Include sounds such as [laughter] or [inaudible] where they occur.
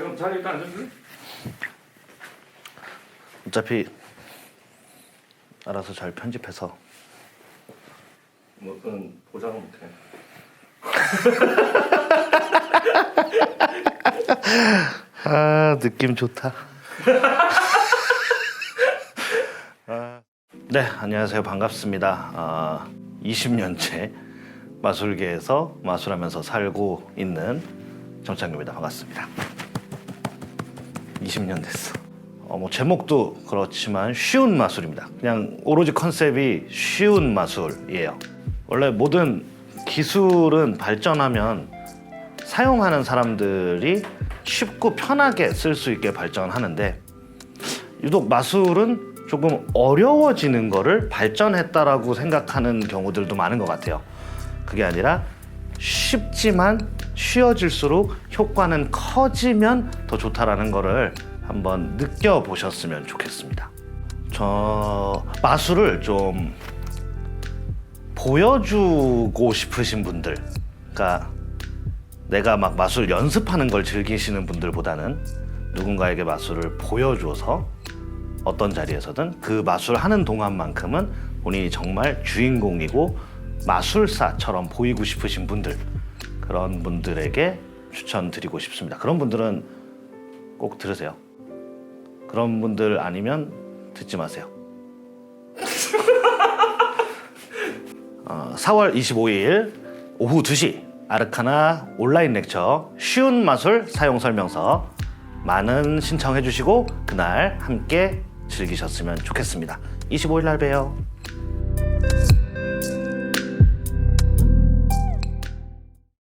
그래 그럼 자리 일단 앉아줄래? 어차피 알아서 잘 편집해서 뭐 그건 보장은 못해. [laughs] 아 느낌 좋다. [laughs] 아, 네 안녕하세요 반갑습니다. 아, 20년째 마술계에서 마술하면서 살고 있는 정창규입니다. 반갑습니다. 20년 됐어. 어, 뭐 제목도 그렇지만 쉬운 마술입니다. 그냥 오로지 컨셉이 쉬운 마술이에요. 원래 모든 기술은 발전하면 사용하는 사람들이 쉽고 편하게 쓸 수 있게 발전하는데 유독 마술은 조금 어려워지는 거를 발전했다라고 생각하는 경우들도 많은 것 같아요. 그게 아니라 쉽지만 쉬워질수록 효과는 커지면 더 좋다라는 거를 한번 느껴보셨으면 좋겠습니다. 저 마술을 좀 보여주고 싶으신 분들, 그러니까 내가 막 마술 연습하는 걸 즐기시는 분들보다는 누군가에게 마술을 보여줘서 어떤 자리에서든 그 마술 하는 동안만큼은 본인이 정말 주인공이고 마술사처럼 보이고 싶으신 분들 그런 분들에게 추천드리고 싶습니다. 그런 분들은 꼭 들으세요. 그런 분들 아니면 듣지 마세요. [laughs] 어, 4월 25일 오후 2시 아르카나 온라인 렉처 쉬운 마술 사용 설명서 많은 신청해 주시고 그날 함께 즐기셨으면 좋겠습니다. 25일 날 봬요.